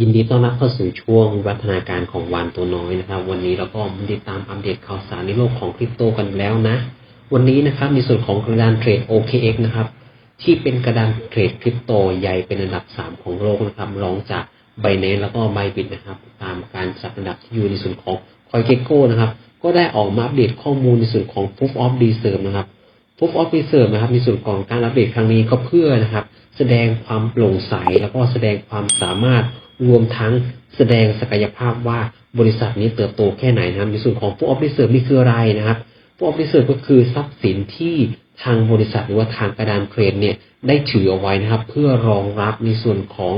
ยินดีต้อนรับเข้าสู่ช่วงวิวัฒนาการของวันตัวน้อยนะครับ วันนี้เราก็มาติดตามอัปเดตข่าวสารในโลกของคริปโตกันแล้วนะ วันนี้นะครับในส่วนของกระดานเทรด OKX นะครับ ที่เป็นกระดานเทรดคริปโตใหญ่เป็นอันดับ 3 ของโลกนะครับรองจาก b i n a n c e แล้วก็ Bybit นะครับ ตามการจัดอันดับที่อยู่ในส่วนของ CoinGecko นะครับ ก็ได้ออกมาอัปเดตข้อมูลในส่วนของ Proof of Reserve นะครับ Proof of Reserve นะครับในส่วนของการอัปเดตครั้งนี้ก็เพื่อนะครับ แสดงความโปร่งใสแล้วก็แสดงความสามารถ รวมทั้งแสดงศักยภาพว่าบริษัทนี้เติบโตแค่ไหนนะครับในส่วนของ Proof of Reserve นี่คืออะไรนะครับ Proof of Reserve ก็คือทรัพย์สินที่ทางบริษัทหรือว่าทางกระดานเทรดเนี่ยได้ถือเอาไว้นะครับ เพื่อรองรับในส่วนของ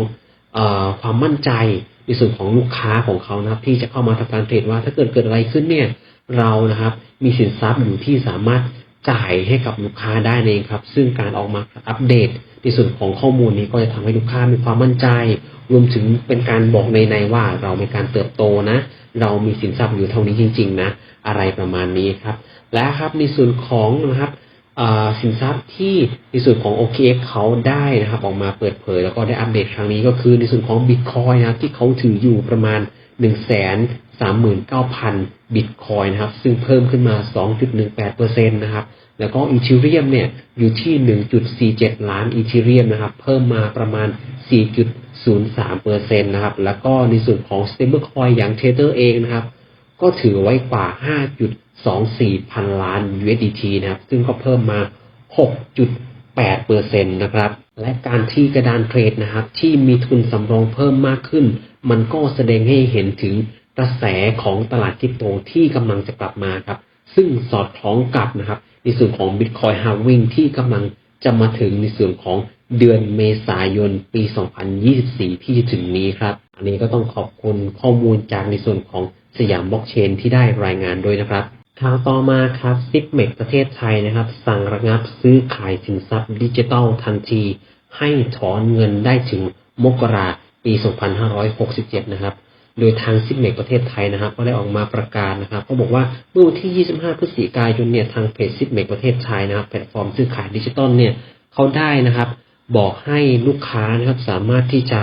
อความมั่นใจในส่วนของลูกค้าของเขานะครับ ที่จะเข้ามาทำการเทรดว่าถ้าเกิดเกิดอะไรขึ้นเนี่ยเรานะครับ มีสินทรัพย์อยู่ที่สามารถจ่ายให้กับลูกค้าได้เองครับ ซึ่งการออกมาอัปเดต ในส่วนของข้อมูลนี้ก็จะทำให้ลูกค้ามีความมั่นใจ รวมถึงเป็นการบอกในในว่าเรามีการเติบโตนะ เรามีสินทรัพย์อยู่เท่านี้จริง ๆ นะ อะไรประมาณนี้ครับ และครับในส่วนของนะครับสินทรัพย์ที่ในส่วนของ OKX เขาได้นะครับออกมาเปิดเผย แล้วก็ได้อัปเดตครั้งนี้ก็คือในส่วนของ Bitcoin นะครับที่เขาถืออยู่ประมาณ 1 3 9 0 0 0 บิตคอยนะครับซึ่งเพิ่มขึ้นมา 2.18%นะครับ แล้วก็อีเทเรียมเนี่ยอยู่ที่1.47ล้านอีเทเรียมนะครับ เพิ่มมาประมาณ4.03%นย์สามเปอร์เซ็นนะครับ แล้วก็ในส่วนของ stablecoin อยอย่าง Tether เองนะครับ ก็ถือไว้กว่า5.24พันล้าน USDT นะครับ ซึ่งก็เพิ่มมา6.8%นะครับ และการที่กระดานเทรดนะครับ ที่มีทุนสำรองเพิ่มมากขึ้น มันก็แสดงให้เห็นถึงกระแสของตลาดคริปโตที่กำลังจะกลับมาครับ ซึ่งสอดคล้องกับนะครับ ในส่วนของ Bitcoin Halving ที่กำลังจะมาถึงในส่วนของเดือนเมษายนปี 2024 ที่จะถึงนี้ครับ อันนี้ก็ต้องขอบคุณข้อมูลจากในส่วนของสยามบล็อกเชนที่ได้รายงานด้วยนะครับข่าวต่อมาครับซิปเมกประเทศไทยนะครับ สั่งระงับซื้อขายสินทรัพย์ดิจิทัลทันที ให้ถอนเงินได้ถึงมกราปี 2567 นะครับ โดยทางซิปเมกประเทศไทยนะครับก็ได้ออกมาประกาศนะครับก็บอกว่าเมื่อวันที่ 25 พฤศจิกายนเนี่ยทางเพจซิปเมกประเทศไทยนะครับแพลตฟอร์มซื้อขายดิจิตอลเนี่ยเขาได้นะครับ บอกให้ลูกค้านะครับสามารถที่จะ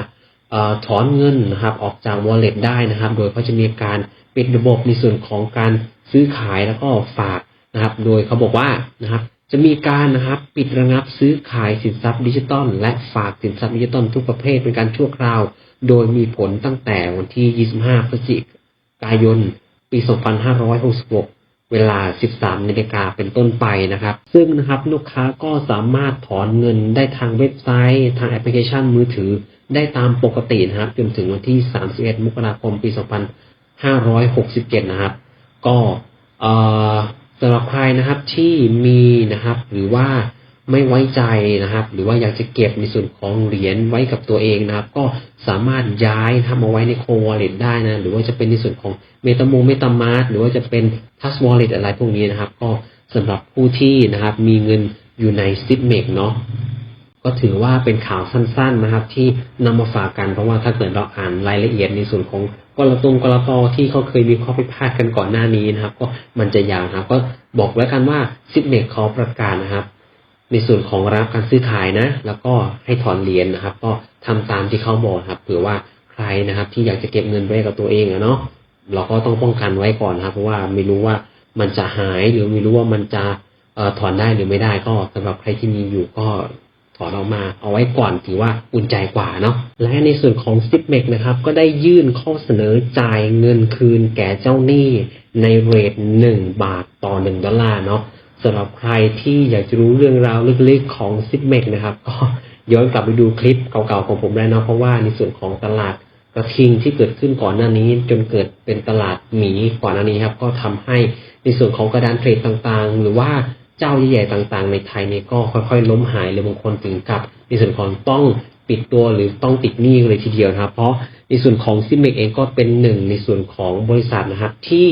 ถอนเงินนะครับออกจาก wallet ได้นะครับ โดยเขาจะมีการปิดระบบในส่วนของการซื้อขายแล้วก็ฝากนะครับ โดยเขาบอกว่านะครับ จะมีการนะครับปิดระงับซื้อขายสินทรัพย์ดิจิตอลและฝากสินทรัพย์ดิจิตอลทุกประเภทเป็นการชั่วคราว โดยมีผลตั้งแต่วันที่ 25 พฤศจิกายน ปี 2566 เวลา 13นาฬิกาเป็นต้นไปนะครับ ซึ่งนะครับลูกค้าก็สามารถถอนเงินได้ทางเว็บไซต์ ทางแอปพลิเคชันมือถือ ได้ตามปกตินะครับ จนถึงวันที่ 31 มกราคม ปี 2567 นะครับ ก็สำหรับใครนะครับที่มี นะครับ หรือว่าไม่ไว้ใจนะครับ หรือว่าอยากจะเก็บในส่วนของเหรียญไว้กับตัวเองนะครับ ก็สามารถย้ายทำเอาไว้ในโควอลเล็ตได้นะ หรือว่าจะเป็นในส่วนของเมตาโมเมตามาร์หรือว่าจะเป็นทัสวอลเล็ตอะไรพวกนี้นะครับ ก็สำหรับผู้ที่นะครับ มีเงินอยู่ในซิปเมกเนาะก็ถือว่าเป็นข่าวสั้น ๆนะครับ ที่นำมาฝากกันเพราะว่าถ้าเกิดเราอ่านรายละเอียดในส่วนของ กรตรงกรตที่เขาเคยมีข้อพิพาทกันก่อนหน้านี้นะครับ ก็มันจะยาวครับ ก็บอกไว้กันว่าซิปเมกเขาประกาศนะครับ ในส่วนของรับการซื้อขายนะ แล้วก็ให้ถอนเหรียญนนะครับ ก็ทำตามที่เขาบอกครับเผื่อว่าใครนะครับ ที่อยากจะเก็บเงินไว้กับตัวเองอะเนาะเราก็ต้องป้องกันไว้ก่อนนะครับ เพราะว่าไม่รู้ว่ามันจะหายหรือไม่รู้ว่ามันจะถอนได้หรือไม่ได้ก็สำหรับใครที่มีอยู่ก็ ถอนออกมาเอาไว้ก่อนถือว่าอุ่นใจกว่าเนาะและในส่วนของซิปเมกนะครับก็ได้ยื่นข้อเสนอจ่ายเงินคืนแก่เจ้าหนี้ในเรทหนึ่งบาทต่อหนึ่งดอลลาร์เนาะสำหรับใครที่อยากจะรู้เรื่องราวลึกๆของซิปเมกนะครับ ก็ย้อนกลับไปดูคลิปเก่าๆของผมได้เนาะเพราะว่าในส่วนของตลาดกระทิงที่เกิดขึ้นก่อนหน้านี้จนเกิดเป็นตลาดหมีก่อนหน้านี้ครับก็ทำให้ในส่วนของกระดานเทรดต่างๆ หรือว่า เจ้าใหญ่ๆต่างๆ ในไทยเนี่ยก็ค่อยๆ ล้มหายเลยบางคนถึงกับในส่วนของต้องปิดตัวหรือต้องติดหนี้เลยทีเดียวนะครับ เพราะในส่วนของซิมเมกเองก็เป็นหนึ่งในส่วนของบริษัทนะครับที่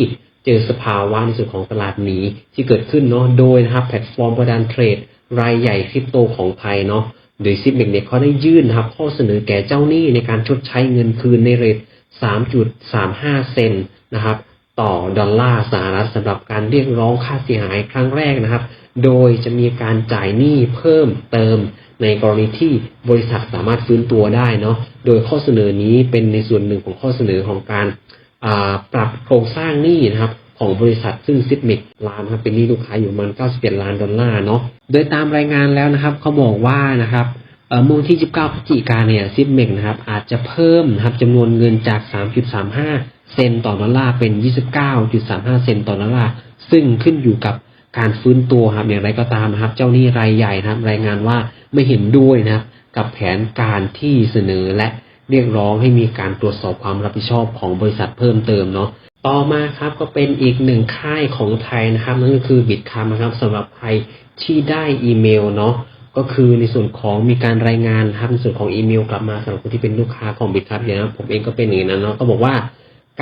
เจอสภาวะในส่วนของตลาดหนีที่เกิดขึ้นเนาะโดยนะครับแพลตฟอร์มประดานเทรด รายใหญ่คริปโตของไทยเนาะโดยซิมเมกเนี่ยเขาได้ยื่นนะครับข้อเสนอแก่เจ้าหนี้ในการชดใช้เงินคืนในเรท3.35 เซนนะครับ ต่อดอลลาร์สหรัฐสำหรับการเรียกร้องค่าเสียหายครั้งแรกนะครับ โดยจะมีการจ่ายหนี้เพิ่มเติมในกรณีที่บริษัทสามารถฟื้นตัวได้เนาะ โดยข้อเสนอนี้เป็นในส่วนหนึ่งของข้อเสนอของการาปรับโครงสร้างหนี้นะครับของบริษัทซึ่งซิดมิกล้านครับเป็นหนี้ลูกค้าอยู่มัน91 ล้านดอลลาร์เนาะ โดยตามรายงานแล้วนะครับเขาบอกว่านะครับเอ่อเมื่อวันที่ 19พฤศจิกายนเนี่ยซิดมิกนะครับอาจจะเพิ่มนะครับจำนวนเงินจาก 3.35 เซนต์ต่อดอลลาร์เป็น 29.35 เซนต์ต่อดอลลาร์ ซึ่งขึ้นอยู่กับการฟื้นตัวครับอย่างไรก็ตามนะครับ เจ้าหนี้รายใหญ่นะครับ รายงานว่าไม่เห็นด้วยนะครับ กับแผนการที่เสนอและเรียกร้องให้มีการตรวจสอบความรับผิดชอบของบริษัทเพิ่มเติมเนาะต่อมาครับก็เป็นอีกหนึ่งค่ายของไทยนะครับนั่นก็คือบิตคัมนะครับสำหรับใครที่ได้อีเมลเนาะก็คือในส่วนของมีการรายงานนะครับในส่วนของอีเมลกลับมาสำหรับคนที่เป็นลูกค้าของบิตคัมเนี่ยนะผมเองก็เป็นอย่างนั้นเนาะก็บอกว่า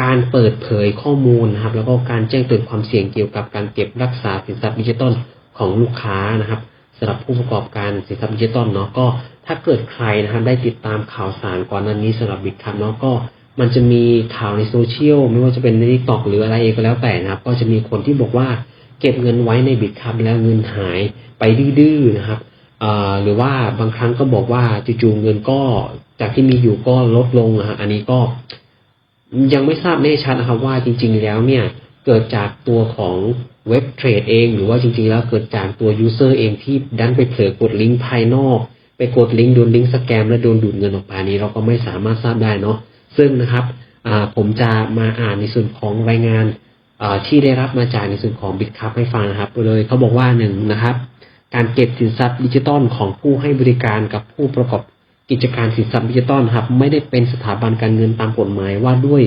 การเปิดเผยข้อมูลนะครับ แล้วก็การแจ้งเตือนความเสี่ยงเกี่ยวกับการเก็บรักษาสินทรัพย์ดิจิทัลของลูกค้านะครับสำหรับผู้ประกอบการสินทรัพย์ดิจิทัลเนาะก็ถ้าเกิดใครนะครับได้ติดตามข่าวสารก่อนหน้านี้สำหรับบิตคัมเนาะก็มันจะมีข่าวในโซเชียลไม่ว่าจะเป็นในทิกตอกหรืออะไรก็แล้วแต่นะครับ ก็จะมีคนที่บอกว่าเก็บเงินไว้ในบิตคัพแล้วเงินหายไปดื้อนะครับหรือว่าบางครั้งก็บอกว่าจู่ๆเงินก็จากที่มีอยู่ก็ลดลงนะฮะอันนี้ก็ ยังไม่ทราบแน่ชัดนะครับว่าจริง ๆ แล้วเนี่ยเกิดจากตัวของเว็บเทรดเอง หรือว่าจริง ๆ แล้วเกิดจากตัวยูเซอร์เองที่ดันไปเผลอกดลิงก์ภายนอก ไปกดลิงก์โดนลิงก์สแกมและโดนดูดเงินออกไปนี้ เราก็ไม่สามารถทราบได้เนาะซึ่งนะครับผมจะมาอ่านในส่วนของรายงานที่ได้รับมาจากในส่วนของบิตคัพให้ฟังนะครับเลยเขาบอกว่าหนึ่งนะครับ การเก็บสินทรัพย์ดิจิตอลของผู้ให้บริการกับผู้ประกอบ กิจการสินทรัพย์ดิจิตอลครับ ไม่ได้เป็นสถาบันการเงินตามกฎหมายว่าด้วย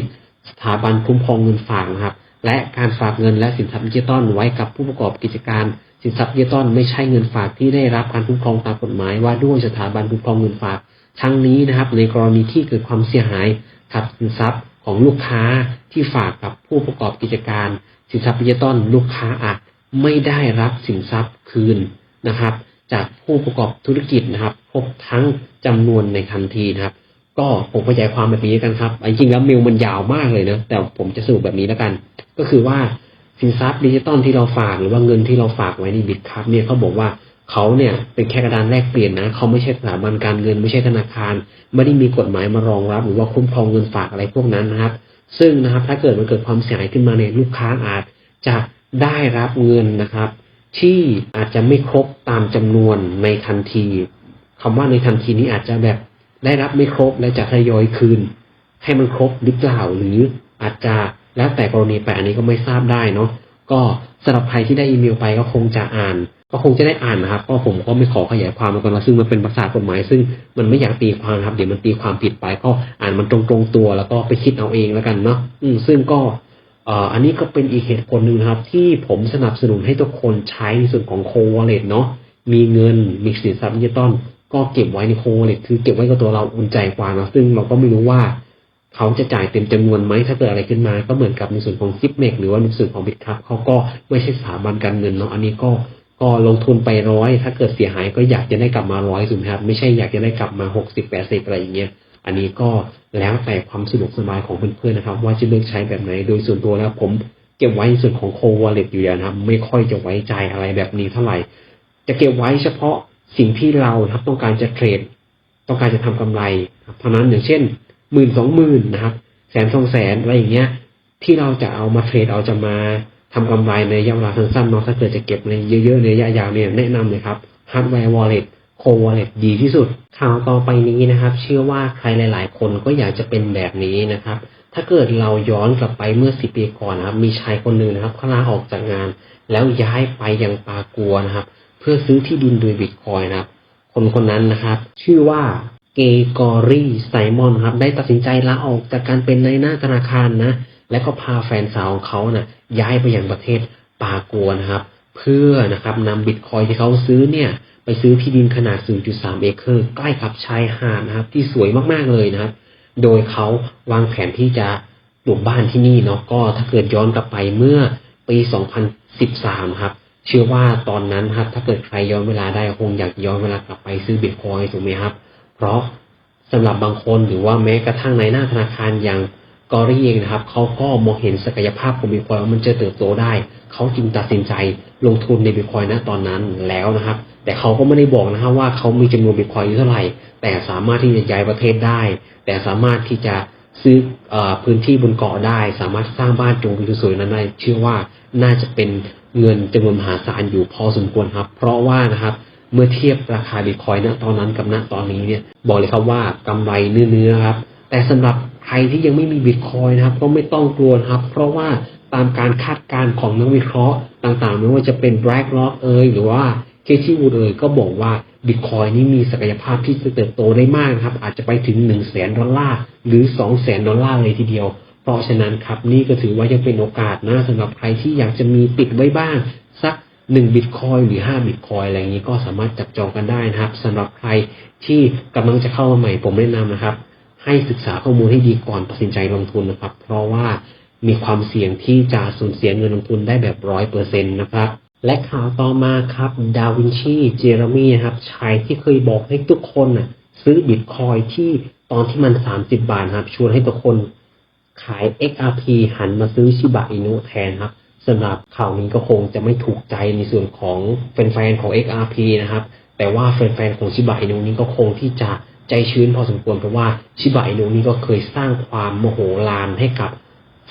สถาบันคุ้มครองเงินฝากนะครับ และการฝากเงินและสินทรัพย์ดิจิตอลไว้กับผู้ประกอบกิจการสินทรัพย์ดิจิตอลไม่ใช่เงินฝากที่ได้รับการคุ้มครองตามกฎหมายว่าด้วยสถาบันคุ้มครองเงินฝาก ทั้งนี้นะครับ ในกรณีที่เกิดความเสียหายกับสินทรัพย์ของลูกค้าที่ฝากกับผู้ประกอบกิจการ สินทรัพย์ดิจิตอลลูกค้าอาจไม่ได้รับสินทรัพย์คืนนะครับ จากผู้ประกอบธุรกิจนะครับครบทั้งจำนวนในทันทีนะครับ ก็ผมขยายความแบบนี้กันครับจริงๆแล้วเมลมันยาวมากเลยนะแต่ผมจะสรุปแบบนี้แล้วกัน ก็คือว่าสินทรัพย์ดิจิตอลที่เราฝากหรือว่าเงินที่เราฝากไว้ในบิตคัพเนี่ยเขาบอกว่าเขาเนี่ยเป็นแค่กระดานแลกเปลี่ยนนะเขาไม่ใช่สถาบันการเงินไม่ใช่ธนาคาร ไม่ได้มีกฎหมายมารองรับ หรือว่าคุ้มครองเงินฝากอะไรพวกนั้นนะครับ ซึ่งนะครับถ้าเกิดมันเกิดความเสียหายขึ้นมาเนี่ยลูกค้าอาจจะได้รับเงินนะครับ ที่อาจจะไม่ครบตามจำนวนในทันทีคำว่าในทันทีนี้อาจจะแบบได้รับไม่ครบและจะทยอยคืน ให้มันครบหรือเปล่าหรืออาจจะแล้วแต่กรณีไปอันนี้ก็ไม่ทราบได้เนาะก็สำหรับใครที่ได้อีเมลไปก็คงจะอ่าน ก็คงจะได้อ่านนะครับก็ผมก็ไม่ขอขยายความมันก่อนนะซึ่งมันเป็นภาษากฎหมาย ซึ่งมันไม่อยากตีความครับเดี๋ยวมันตีความผิดไปก็อ่านมันตรงๆตัว แล้วก็ไปคิดเอาเองแล้วกันเนาะอืมซึ่งก็ อันนี้ก็เป็นอีกเหตุผลหนึ่งครับ ที่ผมสนับสนุนให้ทุกคนใช้ในส่วนของโควเลตเนาะมีเงินมีสินทรัพย์ดิจิตอลก็เก็บไว้ในโควเลตคือเก็บไว้กับตัวเราอุ่นใจกว่านะซึ่งเราก็ไม่รู้ว่าเขาจะจ่ายเต็มจำนวนไหมถ้าเกิดอะไรขึ้นมา ก็เหมือนกับในส่วนของซิปเมกหรือว่าในส่วนของบิตคัพเขาก็ไม่ใช่สถาบันการเงินเนาะอันนี้ก็ก็ลงทุนไปร้อยถ้าเกิดเสียหายก็อยากจะได้กลับมาร้อยถูกไหมครับไม่ใช่อยากจะได้กลับมาหกสิบแปดสิบอะไรอย่างเงี้ย อันนี้ก็แล้วแต่ความสะดวกสบายของเพื่อนๆนะครับ ว่าจะเลือกใช้แบบไหน โดยส่วนตัวแล้วผมเก็บไว้ในส่วนของโควอลเล็ตอยู่แล้วนะครับ ไม่ค่อยจะไว้ใจอะไรแบบนี้เท่าไหร่ จะเก็บไว้เฉพาะสิ่งที่เราครับต้องการจะเทรด ต้องการจะทำกำไรเพราะนั้นอย่างเช่นหมื่นสองหมื่นนะครับ แสนสองแสนอะไรอย่างเงี้ย ที่เราจะเอามาเทรดเอาจะมาทำกำไรในระยะเวลาสั้นๆเนาะถ้าเกิดจะเก็บในเยอะๆในระยะยาวเนี่ยแนะนำเลยครับฮาร์ดแวร์วอลเล็ต โควอลเล็ตดีที่สุด ข่าวต่อไปนี้นะครับ เชื่อว่าใครหลาย ๆ คนก็อยากจะเป็นแบบนี้นะครับ ถ้าเกิดเราย้อนกลับไปเมื่อสิปีก่อนนะครับ มีชายคนหนึ่งนะครับเขาลาออกจากงาน แล้วย้ายไปยังปากัวนะครับ เพื่อซื้อที่ดินโดยบิตคอยน์นะครับ คนคนนั้นนะครับ ชื่อว่าเกกอรี่ไซมอนครับ ได้ตัดสินใจลาออกจากการเป็นนายหน้าธนาคารนะ และก็พาแฟนสาวของเขานะ่ะ ย้ายไปยังประเทศปากัวนะครับ เพื่อนะครับนำบิตคอยที่เขาซื้อเนี่ย ไปซื้อที่ดินขนาด 0.3 เอเคอร์ใกล้กับชายหาดนะครับ ที่สวยมากๆเลยนะครับ โดยเขาวางแผนที่จะปลูกบ้านที่นี่เนาะก็ถ้าเกิดย้อนกลับไปเมื่อปี 2013 ครับ เชื่อว่าตอนนั้นครับ ถ้าเกิดใครย้อนเวลาได้คงอยากย้อนเวลากลับไปซื้อบิตคอยน์ถูกไหมครับ เพราะสำหรับบางคนหรือว่าแม้กระทั่งในหน้าธนาคารอย่าง กอรี่เองนะครับเขาก็มองเห็นศักยภาพของบิตคอยว่ามันจะเติบโตได้ เขาจึงตัดสินใจลงทุนในบิตคอยณตอนนั้นแล้วนะครับ แต่เขาก็ไม่ได้บอกนะครับว่าเขามีจำนวนบิตคอยอยู่เท่าไหร่ แต่สามารถที่จะย้ายประเทศได้ แต่สามารถที่จะซื้ออพื้นที่บนเกาะได้ สามารถสร้างบ้านจงวิวสวยนั้นได้เชื่อว่าน่าจะเป็นเงินจำนวนมหาศาลอยู่พอสมควรครับ เพราะว่านะครับเมื่อเทียบราคาบิตคอยณตอนนั้นกับณตอนนี้เนี่ยบอกเลยครับว่ากำไรเนื้อๆครับ แต่สำหรับ ใครที่ยังไม่มีบิตคอยนะครับ ก็ไม่ต้องกลัวนะครับ เพราะว่าตามการคาดการณ์ของนักวิเคราะห์ต่างๆ ไม่ว่าจะเป็น BlackRock เอ่ยหรือว่าเคที่วูดเอ่ยก็บอกว่าบิตคอยนี่มีศักยภาพที่จะเติบโตได้มากนะครับ อาจจะไปถึง1นึ่งแสนดอลลาร์หรือ2องแสนดอลลาร์เลยทีเดียว เพราะฉะนั้นครับนี่ก็ถือว่ายังเป็นโอกาสนะสำหรับใครที่อยากจะมีติดไว้บ้าง สัก1บิตคอยหรือ5บิตคอยอะไรอย่างนี้ก็สามารถจับจองกันได้นะครับสำหรับใครที่กำลังจะเข้ามาใหม่ผมแนะนำนะครับ ให้ศึกษาข้อมูลให้ดีก่อนตัดสินใจลงทุนนะครับ เพราะว่ามีความเสี่ยงที่จะสูญเสียเงินลงทุนได้แบบร้อยเปอร์เซ็นต์นะครับและข่าวต่อมาครับดาวินชีเจอร์มี่ครับชายที่เคยบอกให้ทุกคนน่ะซื้อบิตคอยที่ตอนที่มัน30บาทครับ ชวนให้ทุกคนขาย XRP หันมาซื้อชิบะอินุแทนครับสำหรับข่าวนี้ก็คงจะไม่ถูกใจในส่วนของแฟนๆของ XRP นะครับ แต่ว่าแฟนๆของชิบะอินุนี้ก็คงที่จะ ใจชื้นพอสมควรเพราะว่าชิบะอินุนี้ก็เคยสร้างความโมโหลานให้กับ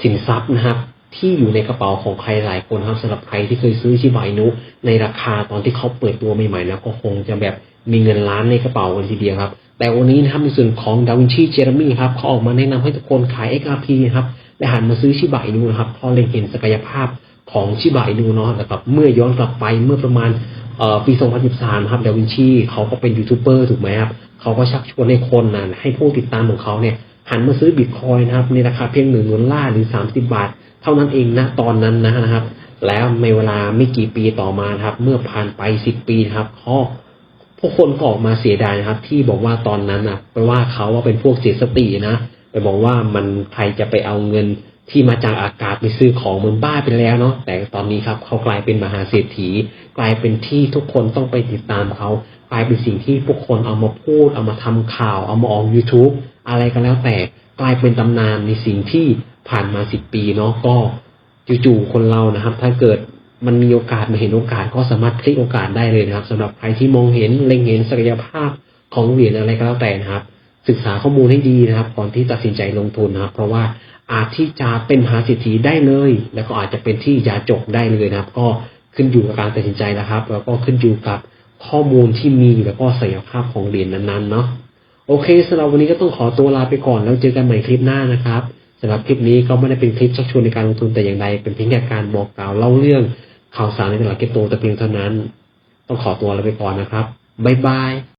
สินทรัพย์นะครับ ที่อยู่ในกระเป๋าของใครหลายคนครับสำหรับใครที่เคยซื้อชิบะอินุในราคาตอนที่เขาเปิดตัวใหม่ๆแล้วก็คงจะแบบมีเงินล้านในกระเป๋ากันทีเดียวครับ แต่วันนี้นะครับในส่วนของดาวินชีเจอร์มี่ครับเขาออกมาแนะนำให้ทุกคนขาย XRP ครับและหันมาซื้อชิบะอินุนะครับเพราะเล็งเห็นศักยภาพของชิบะอินุเนาะนะครับเมื่อย้อนกลับไปเมื่อประมาณเอ่อปี 2013 ครับ ดาวินชีเขาก็เป็นยูทูบเบอร์ถูกไหมครับ เขาก็ชักชวนให้คนนะให้ผู้ติดตามของเขาเนี่ยหันมาซื้อบิตคอยนะครับในราคาเพียงหนึ่งดอลลาร์หรือ30บาท เท่านั้นเองนะตอนนั้นนะครับ แล้วในเวลาไม่กี่ปีต่อมาครับ เมื่อผ่านไป10ปีครับเขาพวกคนก็ออกมาเสียดายนะครับ ที่บอกว่าตอนนั้นนะไปว่าเขาว่าเป็นพวกเสียสตินะไปบอกว่ามันใครจะไปเอาเงินที่มาจากอากาศไปซื้อของมันบ้าไปแล้วเนาะแต่ตอนนี้ครับเขากลายเป็นมหาเศรษฐี กลายเป็นที่ทุกคนต้องไปติดตามเขา กลายเป็นสิ่งที่พวกคนเอามาพูด เอามาทำข่าว เอามาออก YouTube อะไรก็แล้วแต่กลายเป็นตำนานในสิ่งที่ผ่านมาสิบปีเนาะก็จู่ๆคนเรานะครับ ถ้าเกิดมันมีโอกาสมาเห็นโอกาสก็สามารถพลิกโอกาสได้เลยนะครับสำหรับใครที่มองเห็นเล็งเห็นศักยภาพของเหรียญอะไรก็แล้วแต่นะครับ ศึกษาข้อมูลให้ดีนะครับ ก่อนที่ตัดสินใจลงทุนนะครับ เพราะว่าอาจที่จะเป็นมหาเศรษฐีได้เลย แล้วก็อาจจะเป็นที่ยาจกได้เลยนะครับ ก็ขึ้นอยู่กับการตัดสินใจนะครับ แล้วก็ขึ้นอยู่กับ ข้อมูลที่มีแล้วก็ศักยภาพของเหรียญนั้นๆเนาะโอเคสำหรับวันนี้ก็ต้องขอตัวลาไปก่อนแล้วเจอกันใหม่คลิปหน้านะครับสำหรับคลิปนี้ก็ไม่ได้เป็นคลิปชักชวนในการลงทุนแต่อย่างใดเป็นเพียงแค่การบอกกล่าวเล่าเรื่องข่าวสารในตลาดคริปโตแต่เพียงเท่านั้น ต้องขอตัวลาไปก่อนนะครับบ๊ายบาย